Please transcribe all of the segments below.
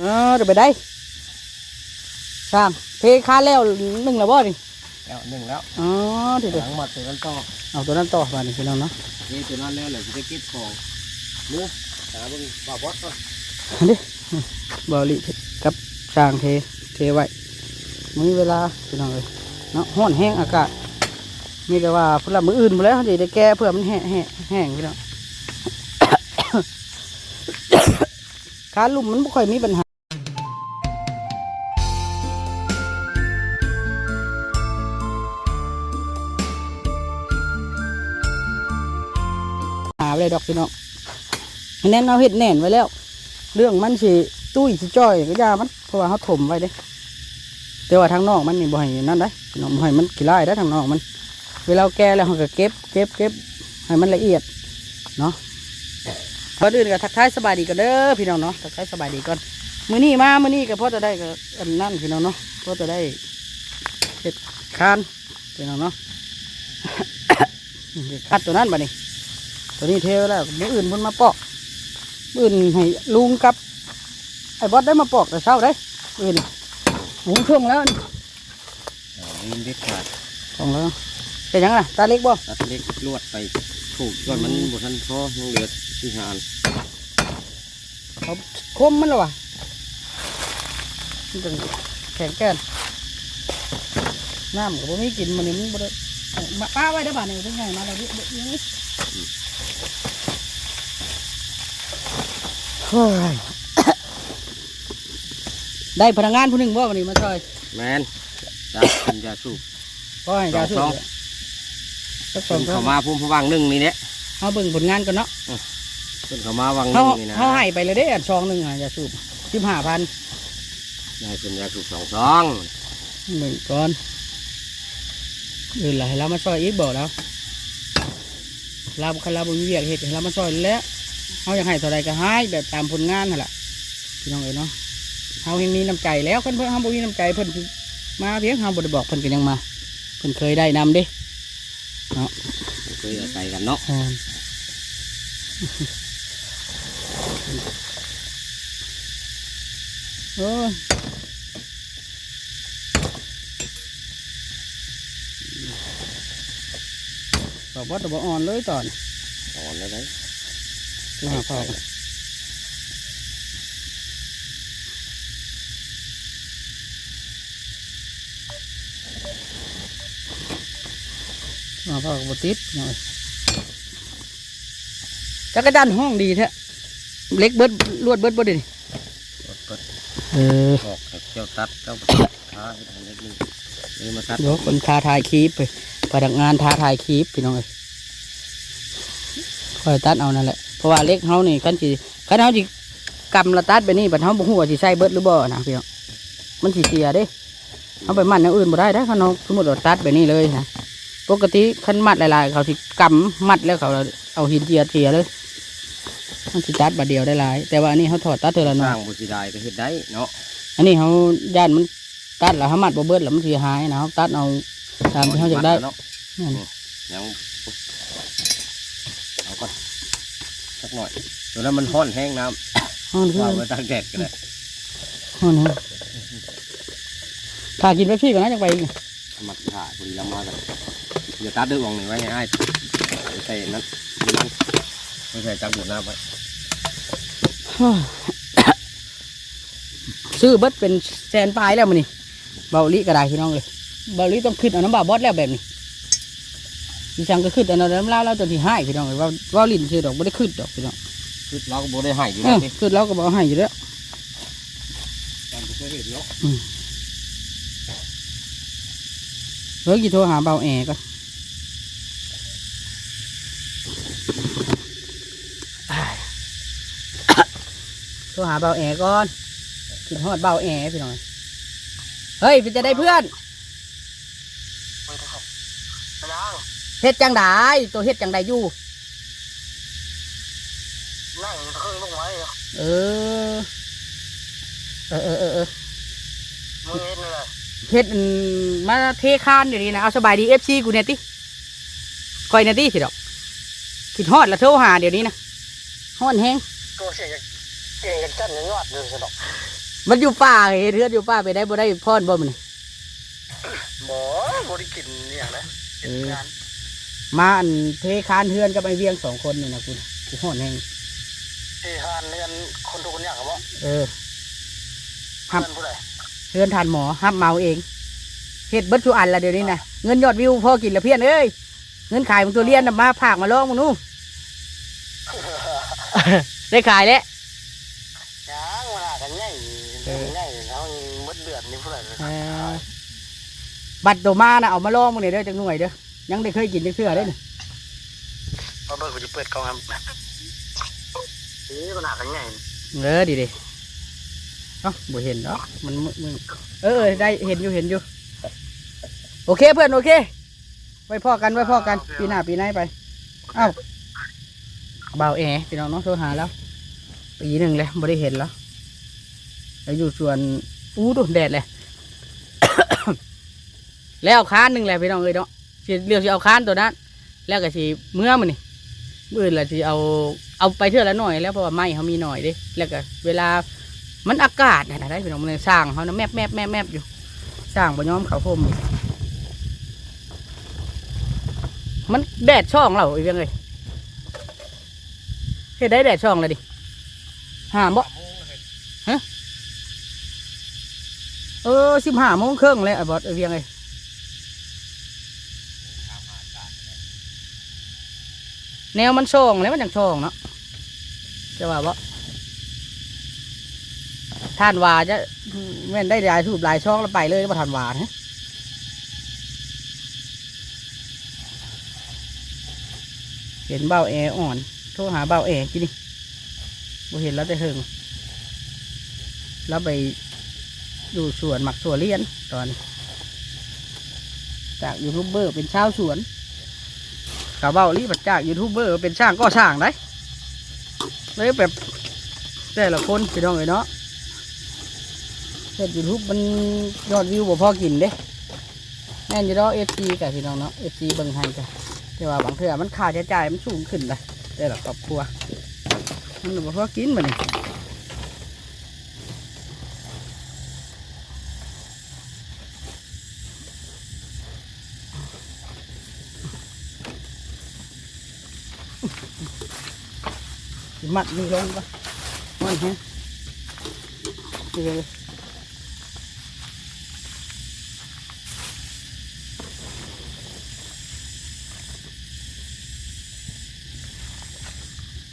เออเดี๋ยวไปได้สร้างเทคานแล้วหนึ่งแล้วบ่นี่แล้วหนึ่งแล้วอ๋อเดี๋ยวหเดี๋ยวลังหมดตัวนั้นต่อเอาตัวนั้นต่อมานี่พี่น้องเนาะนี่ตัวนั้นแล้วเลยจะเก็บของเนื้อหาเบิ่งบ่าวบอสก่อนบอลิกับสร้างเทเทไว้มีเวลาพี่น้องเลยเนาะห้อนแห้งอากาศมีแต่ว่าพวกเรามืออื่นหมดแล้วเขาจะได้แก้เพื่อมันแห้งแห้งแห้งพี่น้องขาลุ่มมันไม่ค่อยมีปัญหา ไปเลยดอกพี่น้องแน่นเอาเห็ดแน่นไว้แล้ว เรื่องมันสิตุ้ยสิจ้อยก็อยามันเพราะว่าเขาถมไว้เด้แต่ว่าทางนอกมันนี่บ่ให้นั่นได้พี่น้องบ่ให้มันกี่ไล่ได้ทางนอกมัน เวลาแก่แล้วเขาก็เก็บเก็บเก็บให้มันละเอียดเนาะก่อนอื่นก็ทักทายสบายดีกันเด้อพี่น้องเนาะทักทายสบายดีก่อนมื้อนี้มามื้อนี้ก็พอจะได้ก็อันนั่นพี่น้องเนาะพอจะได้เห็ดคานพี่น้องเนาะเห็ดคัดตัวนั้นบัดนี้ ตัวนี้เทไว้แล้วมืออื่นเพิ่นมาปอกมืออื่นให้ลุงกับ ไอ้บอสได้มาปอกแต่เช้าได้มืออื่นหมุนช่วงแล้วนี่ดินเด็ดขาดของแล้วเป็นยังไงตาเล็กบ่ตัดเล็กลวดไปถูกก่อนมันบดทันพอยังเหลือที่หานเขาคมมันหรอวะมันจังแข็งแก่นน้ำก็บ่มีกินมันนี่มันบ่ได้เอามาป้าไว้ได้อบ้านนี่เป็นไงมาแล้วนี่เดี๋ยวนี้โอ้ย ได้พนักงานผู้หนึ่งบ่วันนี้มาช่วยแมนจะกินยาสูบ ก็ให้ยาสูบสองสักสเพิ่องนครั้เข้างมาพุ่มพวังหนึ่งนี่เนี่ยเขาเบิ่งผลงานกันเนาะเพิ่นเข้ามาวังหเขานึ่งนี่นะเขาให้ไปเลยเด้อันซองหนึ่งอะยาสูบสิบห้าพันได้เป็นยาสูบสองซองหนึ่งก้อนอื่นล่ะให้เรามาซอยอีกบอกแล้วเราคันเราบุญเวียกเห็ดให้เรามาซอยแล้ว เขาอยากให้เท่าไรก็ให้แบบตามผลงานนั่นแหละพี่น้องเอ๋ยเนาะเขาเห็นมีน้ำใจแล้วเพิ่นเพิ่นเขาบ่มีน้ำใจเพิ่นสิมาเพียงเขาบ่ได้บอกเพิ่นก็ยังมาเพิ่นเคยได้นำเด้เคยอาศัยกันเนาะอ่าโอ้ยบอกว่าตัวบ่อ่อนเลยตอนสอนแล้ว ได้าพ่อกันมาพอกับติดหน่อยจักรจันห้องดีแท้เล็กเบิดลวดเบิดบ่เดิเออออกเจ้าตัดเจ้าท้าทางเล็กนึงเลยมาตัดเดี๋ยวคนท้าทายคลิปไปพนักงานท้าทายคลิปพี่น้องเอ้ยคอยตัดเอานั่นแหละ ราะว่าเล็กเฮานี่คันสิคันเฮาสิกำละตัดไปนี่บัดเฮาบ่ฮู้ว่าสิใช้เบิดหรือบ่นะพี่น้องมันสิเสียเด้เอาไปมัดอย่างอื่นบ่ได้ได้คันเฮาสมมุติว่าตัดไปนี่เลยนะปกติคันมัดหลายๆ เขาสิกำมัดแล้วเขาเอาหินเจียเทียเลยมันสิตัดบัดเดียวได้หลาย แต่ว่าอันนี้เฮาถอดตัดเท่าละสน้อร้ายงบุษีได้ก็เฮ็ดได้เนาะอันนี้เขาย่านมันตัดแล้วเขามัดบ่เบิดแล้วมันเสียหายนะเขาตัดเอาตามที่เขาอยากได้เนาะนั่นยังเอาก่อน สักหน่อยตัวนั้นมันห้อนแห้งน้ห้องำคือว่าไว้ตั้งแดดกันเลยห้องนะถ้ากินไปพี่ก่อนนะจังไปอีกมาถ่ายพอดีเรามากันเดี๋ยวตัดดื้อวงหนึ่งไว้ให้อ้ายใส่นั้นนั้นไม่ใส่จักดูดน้ำไว้ซื้อเบิดเป็นแสนปลายแล้วมันนี่เบาลิก็ได้พี่น้องเลยเบาลิต้องขึ้นเอาน้ำบาบอสแล้วแบบนี้ ดิฉันก็ขึ้นเอาน้ำลาวแล้วจนที่ให้พี่น้องเลยว่าว่าลิ้นซื้อดอกไม่ได้ขึ้นดอกพี่น้องคือเราก็บ่ได้ให้อยู่เอแล้วอนี่ขึ้นแล้วก็บอกให้อยู่แล้วการไปช่วยเหลือเนาะเฮ้ยกี่โทรหาเบาแอร์ก่อนอ้ายโทรหาเบาแอร์ก่อนขึ้นฮอดเบาแอร์พี่น้องเฮ้ยเป็นจะได้เพื่อน เฮ็ดจังไดตัวเฮ็ดจังไดอยู่นั่งเครื่องลงไว้เออ เออเออเออเออมือเอ็นเลยเฮ็ดอันมาเทคานเดี๋ยวนี้นะเอาสบายดีเอฟซีกูเนี่ยติคอยเนี่ยติสิดอกคิดฮอดแล้วโทรหาเดี๋ยวนี้นะฮอดแฮงตัวเสียงเก่งกันจันยังยอดเลยสนอกมันอยู่ป่าเฮ็ดเทือนอยู่ป่าไปได้บ่ได้พรบ่มันบ่บ่ได้กินอหย่างนะเป็นงาน มาอันเทคานเฮือนกับไอเวียงสองคนนี่นะคุณกูฮ้อนแฮงที่หานเรียนคนทุกคนอยากครับบ่เออครับเพื่อนผู้ใดเฮือนทานหมอห้ามเมาเองเฮ็ดเบิดทุกอันละเดี๋ยวนี้นะเงินยอดวิวพอกินละเพี้ยนเอ้ยเงินขายมันตัวเรียนน่ะมาผากมาลองมึงนู่ได้ขายแล้วยังมันหากันใหญ่เออใหญ่เขามดเดือดนี่ผู้ใดเออบัตรตัวมานะเอามาลองมึงเนี่ยเด้อจังหน่วยเด้อ ยังได้เคยกินจังเทื่อได้อนี่พอเบิกกูจะเปิดกล่องครับนี่มันหากันใหญ่เออดีดิเอ้าบ่เห็นเนาะมันมึมึงเออเออได้เห็นอยู่เห็นอยู่ โอเคเพื่อนโอเค ไว้พ่อกันไว้พ่อกันปีหน้าปีหน้าไป เอ้าเบาวแอพี่น้องเน้องโทรหาแล้ว ปีหนึ่งเลยไม่ได้เห็นแล้วแล้วอยู่ส่วนอู้ดูแดดเลย แล้วเอาค้านหนึ่งแหละพี่น้องเอ้ยเนาะ สิเรียวสิเอาค้านตัวนั้น แล้วก็สิเมื่อมันนี่มื่ออนละสิเอาเอาไปเท่าละหน่อยแล้วเพราะว่าไม้เขามีหน่อยเด้แล้วก็เวลามันอากาศนะได้พี่น้องมันเลยสร้างเขานะแมบแมบแมบแมบอยู่ สร้างบนย้อมเขาพรมอยู่มันแดดช่องเราอีกยังไงเฮ็ดได้แดดช่องเลยดิหาบ่ฮะเออสิบห้าโมงครึ่งเลยไอ้บอสเออเวียงไง แนวมันช่องแล้วมันจังช่องเนาะจะว่าบ่ท่านว่าจะแม่นได้หลายทูบหลายช่องแล้วไปเลยว่าท่านว่านะเห็นเบ้าแออ่อน โทรหาเบ้าแอกินนี่บ่เห็นแล้วแต่เฮงแล้วไปอยู่สวนหมักสวนเลี้ยนตอน จากยูทูบเบอร์เป็นชาวสวน กาเบ้าลีบัดจากยูทูบเบอร์เป็นช่างก็ช่างได้เลยแบบแต่ละคนพี่น้องเลยเนาะเฮ็ดยูทูบมันยอดวิวบ่พอกินเด้แน่นอยู่ดอกเอฟซีกับพี่น้องเนาะเอฟซีเบิ่งให้กันแต่ว่าบางเทื่อมันค่าใช้จ่ายมันสูงขึ้นเลยแต่ละครอบครัวมันบ่พอกินบ่นี่สิมัดนี่ลงปะมัน ฮะนี่เลย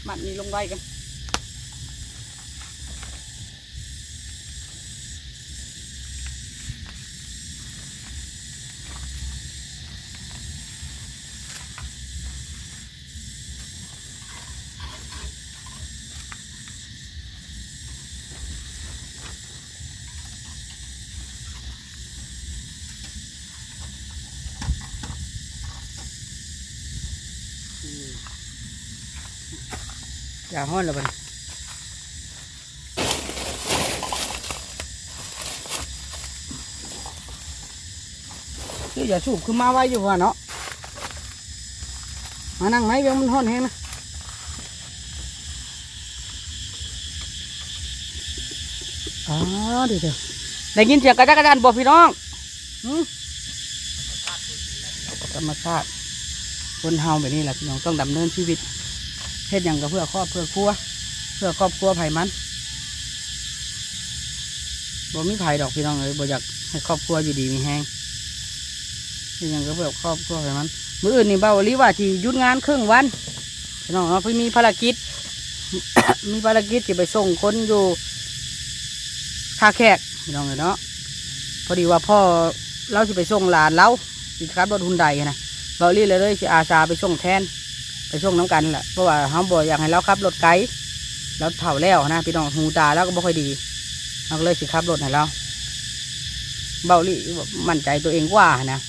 มัดนี่ลงไว้ อย่าห้อนเลยบัดคืออย่าสูบคือมาไว้อยู่ว่าเนาะ มานั่งไหมเดี๋ยวมันห้อนแห้งนะอ๋อเดี๋ยวเดี๋ยวได้ยินเสียงกระจักกระจันบอกพี่น้องธรรมชาติคนเฮาแบบนี้แหละพี่น้องต้องดำเนินชีวิต เฮ็ดหยังก็เพื่อครอบเพื่อครัว เพื่อครอบครัวไผมันบ่มีไผ่ดอกพี่น้องเอ้ยบ่อยากให้ครอบครัวอยู่ดีมีแฮงเฮ็ดหยังก็เพื่อครอบครัวไผมัน มื้ออื่นนี่เบาอีหลีว่าที่หยุดงานครึ่งวันพี่น้องเนาะเพิ่นมีภารกิจ มีภารกิจที่ไปส่งคนอยู่ท่าแขกพี่น้องเอ้ยเนาะพอดีว่าพ่อเราสิไปส่งหลานเราสิขับรถฮุนไดนะเบาอีหลีเลยเลยสิอาสาไปส่งแทน ไปส่วงน้ำกันแหละเพราะว่าเขาบอกอยากให้เราขับรถไกลแล้วเถ่าแล้วนะพี่น้องหูตาแล้วก็บ่ค่อยดีเราก็เลยสิขับรถให้เราเบาลี่มั่นใจตัวเองกว่านะ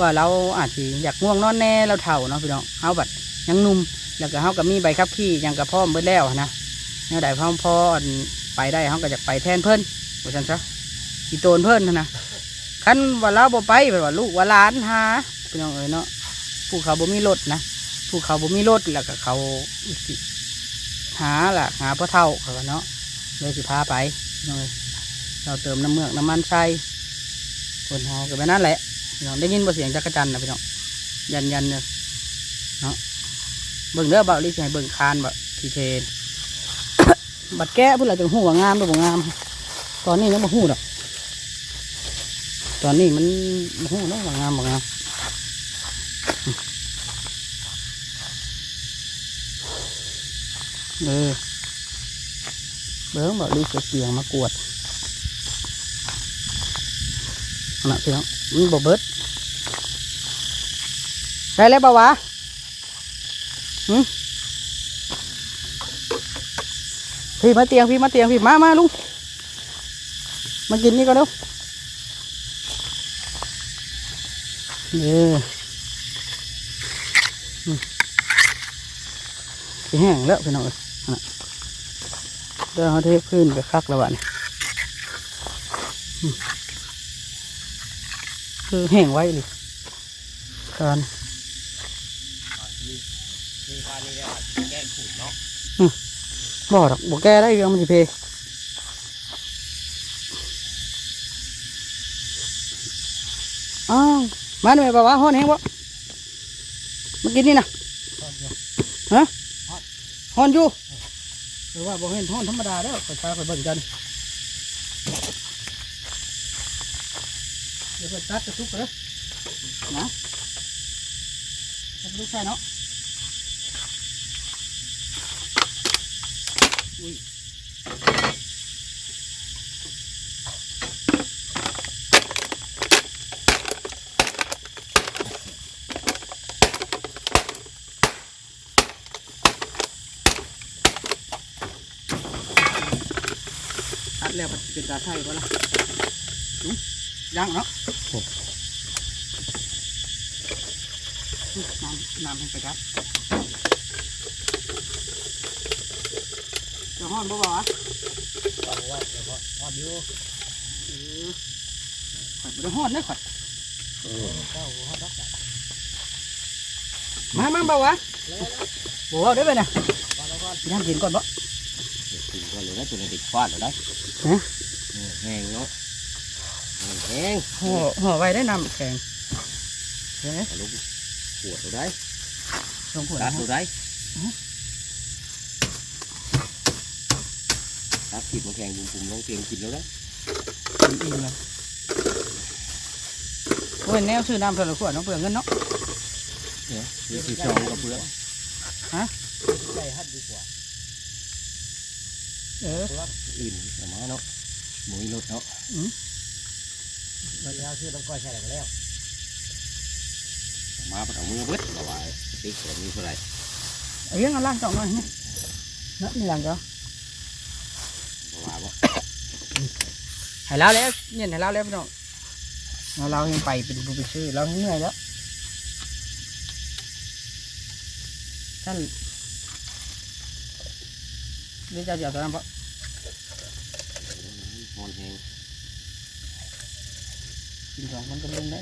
ว่าเราอาจจะอยากง่วงนอนแน่เราเถ่าเนาะพี่น้องเขาบัดยังนุ่มแล้วก็เขาก็มีใบขับขี่ยังกระพร้อมเบิดแล้วนะเนี่ยได้พร้อพออันไปได้เขาก็จะไปแทนเพิ่อนว่าฉันซะอีโตนเพิ่นหั้นนะคันว่าเราบ่ไปแบบว่าลูกว่าหลานหาพี่น้องเอ๋ยเนาะผู้เขาบ่มีรถนะ ผู้เขาบ่มีรถแล้วก็เขาหาล่ะ หาพ่อเท่าเขาเนาะเลยสิพาไปน้อยเราเติมน้ำเมือกน้ำมันใส่คนเฮาก็ไปนั่นแหละพี่น้องได้ยินบ่เสียงจักรจันทร์นะพี่น้องยันยันเนี่ยเนาะเบิ่งเด้อเบาลิสิให้เบิ่งคานแบบทีเทนบัดแก้เพื่อเราจะหูว่างามหรือบ่งาม ตอนนี้ยังบ่หูดอกตอนนี้มันหูเนาะว่างามบ่งาม เออเบิ่งบอกลิเสียงมากวดเอานะพี่น้องมันบ่เบิดได้แล้วบ่าวะหึพี่มาเตียงพี่มาเตียงพี่มามาลุงมากินนี่ก็เร็วเอออืมสิแห้งแล้วพี่น้อง เดี๋ยวเขาเทพื้นไปคักแล้วบ้านคือแห้งไว้เลยการมีกาเนี่ยแก้ขูดเนาะบ่ดอกบ่แก้ได้เรื่องมันสิเพอ้าวมาหน่อยบ่าวะฮ้อนแห้งบ่มากินนี่นะฮะฮ้อนอยู่ รือว่าบ่เห็นฮ้อนธรรมดาแล้วไปตาไปเบิ่งกัน เดี๋ยวไปตัดกระทุกกันเลยนะตัดกระทุกใส่เนาะตัด เป็นตาไทยก็ละอุ๊ยยังเนาะอุ๊ยน้ำน้ำให้ไปครับจะห้อนบ่บ่วะว่าว่าเดี๋ยวก็ทอดอยู่เออข่อยบ่ได้ห้อนนะข่อยเจ้าฮอดดอกจ้ะมามาบ่วะบ่เอาได้ไปนะว่าแล้วก็ย่างกินก่อนบ่ถึงก็เลยนะตัวนี้ติดฟาดแล้วได้ฮะ แห้งเนาะแห้งห่อห่อไว้ได้น้ำแข็งเฮ้ยเอาลูกขวดเราได้ลงขวดตัดนะเราได้ตัดขีดมาแข่งปุ่มๆลองเตรียมกินแล้วได้กินอิ่มเลยโอ้ยแนวซื้อน้ำเท่าไหร่ขวดน้องเปลืองเงินเนาะเนี่ยนี่คือจองกับเพื่อนใจฮัดดีกว่าเอออื่นสมาเนาะ หมุยรถเนาะเราจะเอาชื่อต้องก้อยใช่ไหมแล้วมาเอามือเบิดเอาไว้ติ๊กแบบนี้เท่าไหร่เอาเรื่องเอาล่างจ่องหน่อยนี่เนาะนี่หลังจ้ะเอาว่าบ่ให้แล้วแล้วเนี่ยให้แล้วแล้วพี่น้องเราเรายังไปเป็นผู้ไปซื้อเราเหนื่อยแล้วท่านเดี๋ยวจะเดี๋ยวตอนนั้นเพราะ ฮอนแห้งกินสองคนก็เล่นได้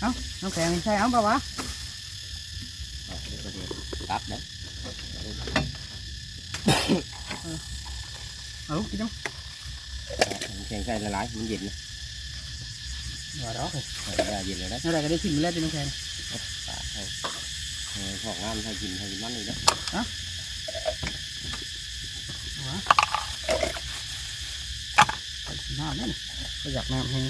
เอ้าน้องแข็งใช่เอาเปล่าวะเอาเดี๋ยวก็จะตัดนะเอาลูกกิ นจังมันแข็งใส่ละลายมันเย็นนะว่าดอกเลยใส่ยาเย็นเลยนะเมื่อไหรก็ได้ชิมแล้วเป็นน้องแข็งตาให้เออพอกงามให้กินให้กินมันเลยนะน้ำนั่นก็อยากน้ำให้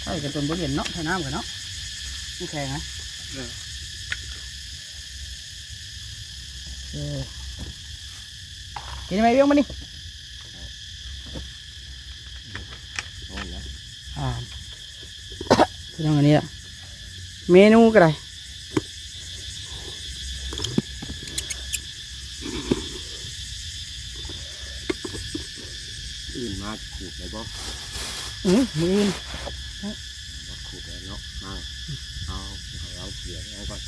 ใช่กระตุ้นบ่เย็นเนาะใช้น้ำกันเนาะน้องแข็งนะเออกินไหมเบี้ยงมานี่โอ้ยนะอ่าพี่น้องอันนี้อะเมนูก็ได้ อื่นมาขูดเลยบ่อืมมือบ่ขูดเลยเนาะมาเอาเอาเกลี่ยเอาก่อน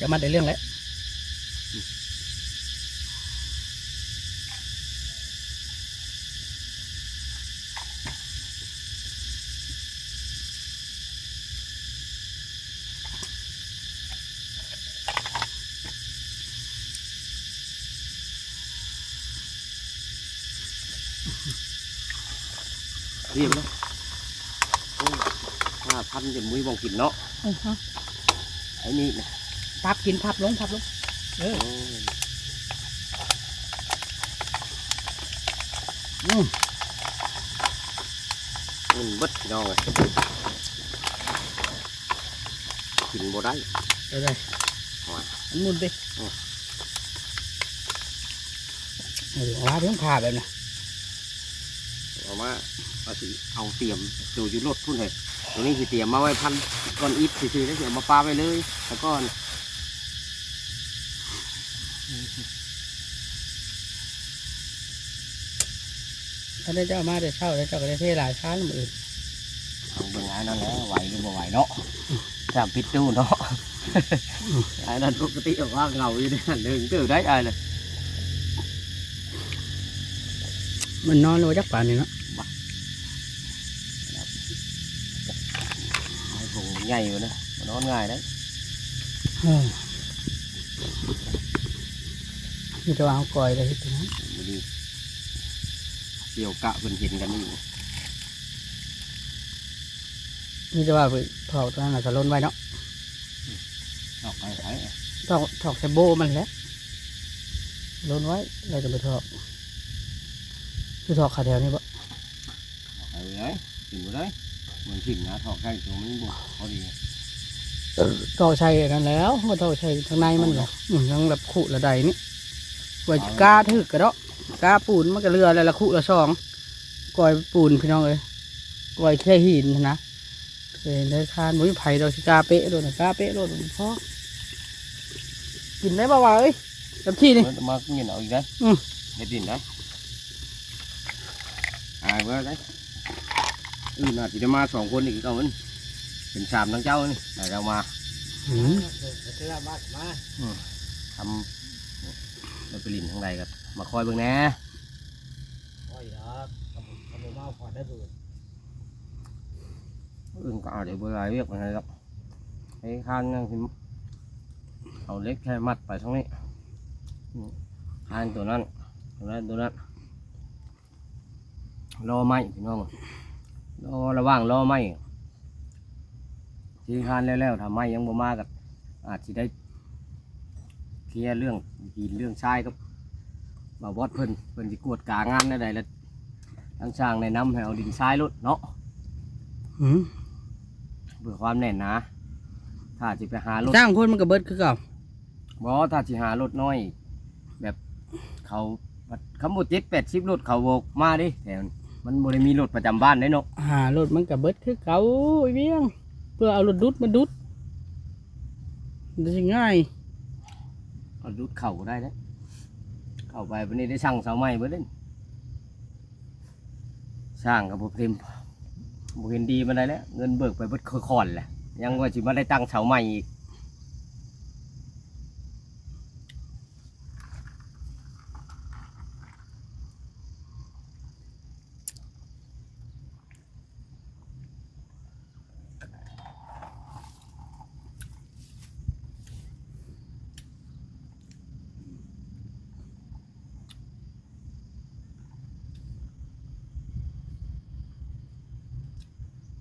จะมาได้เรื่องแล้ว เรียบแล้วโอ้ยห้าพันจะมุ้ยมองกินเนาะอื้อฮะไอ้นี่นะพับกินพับลงพับลงโอ้ยอืมมันเบิดพี่น้องเลยกินบ่ได้เอาเลยโอ้ยมันหมุนไปอืมเออเอาว่าเรื่องขาแบบน่ะเอามาเอาสิเอาเตรียมจูอยู่รถพุ่นเลยตัวนี้สิเตรียมมาไว้พันก้อนอิฐซื่อๆแล้วเดี๋ยวมาปาไว้เลยแล้วก็ถ้าได้เจ้ามาเดี๋ยวเช่าเดี๋ยวเจ้าก็ได้เทหลายช้านมืออื่นเอาเบิ่งไอ้นั่นแหละไหวหรือบ่ไหวเนาะจำปิดตู้เนาะไอ้นั่นปกติออกว่าเงาอยู่ในนั้นเดินเกิดได้ไอ้เลยมันนอนเลยจักป่านนี่เนาะ ใหญ่อยู่นะมันนอนง่ายได้เออนี่จะวางกอยได้ที่นั้นมาดีเกี่ยวกะเพิ่นเห็นกันอยู่นี่จะว่าไปถอกตรงนั้นน่ะจะล้นไว้เนาะออกไปไหนถอกถอกใส่โบมันแหล้วล้นไว้เราจะไปถอกคือถอกขาแถวนี่ปะออกไปเลยกินบ่ได้เห มือนขิงนะถอกใกล้ตัวมันบุกพอดีถอกใส่อันนั้นแล้วก็ถอกใส่ข้างในมันเหรออืมยังแบบขุระใดนี่ไว้กล้าถึกกระเดาะกล้าปูนมันก็เรืออะไรละขุละสองกอยปูนพี่น้องเอ้ยกอยแค่หินนะเคยได้ทานมุ้ยไผ่ดอกชิกาเป๊ะโดนนะกล้าเป๊ะโดนพ่อกินได้บ่าวะเอ้ยกับที่นี่มันมาเงินเอาอีกได้อืมเฮ็ดดินได้อายเว้ยได้ อื่นอาจจะมาสองคนอีกก็มันเป็นสามทั้งเจ้านี่แต่เรามาอืมทำเราไปลินทางใดครับ มาคอยเบิ่งแหน่อื่นก็อาจจะเบื่อเรียกมันอะไรครับไอ้ข้างนั่งพิมเอาเล็กแค่มัดไปทั้งนี้ข้างตัวนั้นตัวนั้นตัวนั้นรอไหมพี่น้อง รอระหว่างรอไหมที่คานแล้วๆทำไมยังบ่มากับอาจจะได้เคลียร์เรื่องหินเรื่องชายกับบ่าวบอดเพิ่นเพิ่นสิกวดกางานได้ใดแล้วทั้งช่างในน้ำให้เอาดินทรายลดเนาะอืมเพื่อความแน่นหนะถ้าสิไปหารถจ้างคนมันก็เบิดคือเก่าบ่ถ้าสิหารถน้อย แบบเขาคำบุเจ็ดแปดสิบรถเขาโบกมาดิแต่ มันบ่ได้มีรถประจำบ้านได้เนาะหารถมันก็เบิดคือเก่าไอ้เบี้ยง เพื่อเอารถดุดมาดุดมันจะง่ายเอารถเข่าก็ได้เด้เข้าไปวันนี้ได้สั่งเสาไม้เบิดเด้สร้างกับบ่เต็มบ่เห็นดีมาได้แล้วเงินเบิกไปเบิดคือคอนแหละยังว่าสิมาได้ตั้งเสาใหม่อีก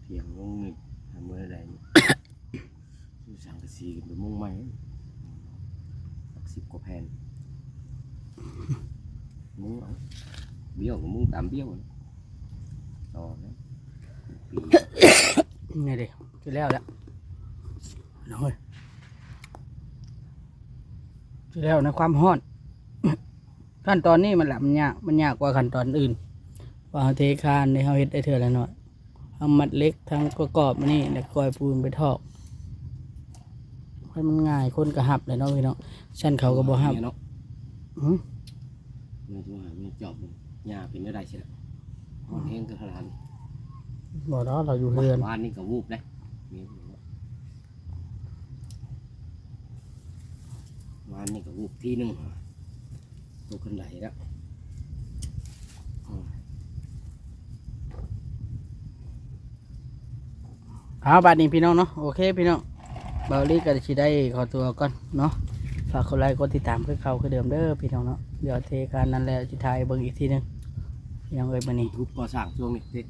เพียงลงหนึ่งทำเมื่อใดนี่ซื้อสังกะสีกันไปมุ่งไหมสักสิบกว่าแผ่นมุ้งเอาเบี้ยวกับมุ้งตามเบี้ยวนะต่อนะปีนี่ดิจะแล้วแล้วน้อยจะแล้วในะความห้อน ขั้นตอนนี้มันหลับมันยากมันยากกว่าขั้นตอนอื่นว่าเราเทคานในเฮาเฮ็ดได้เท่าละหน่อย เอามัดเล็กทั้งประกอบมานี่แล้วกอยปูนไปทอกให้มันง่ายคนก็หับเลยเนาะพี่เนาะชั้นเขาก็บ่หับเนาะอืมเมื่อช่วงหามีจอบหญ้าเป็นอะไรใช่ไหมหอนแห้งก็ขนาดนี้บ่เนาะเราอยู่เรือนบ้านนี่ก็วูบเลยมีบ้านนี่ก็วูบที่หนึงตัวขึ้นไหลแล้ว เอาบาดนี้พี่น้องเนาะโอเคพี่น้องเบาลี่ก็จะได้ขอตัวก่อนเนาะฝากคนไลค์กดติดตามคือเขาคือเดิมเด้อพี่น้องเนาะเดี๋ยวเทการนั้นแล้วจะถ่ายเบิ่งอีกทีหนึงพี่น้องเอ้ยมื้อนี้ทุบก่อสร้างช่วงนี้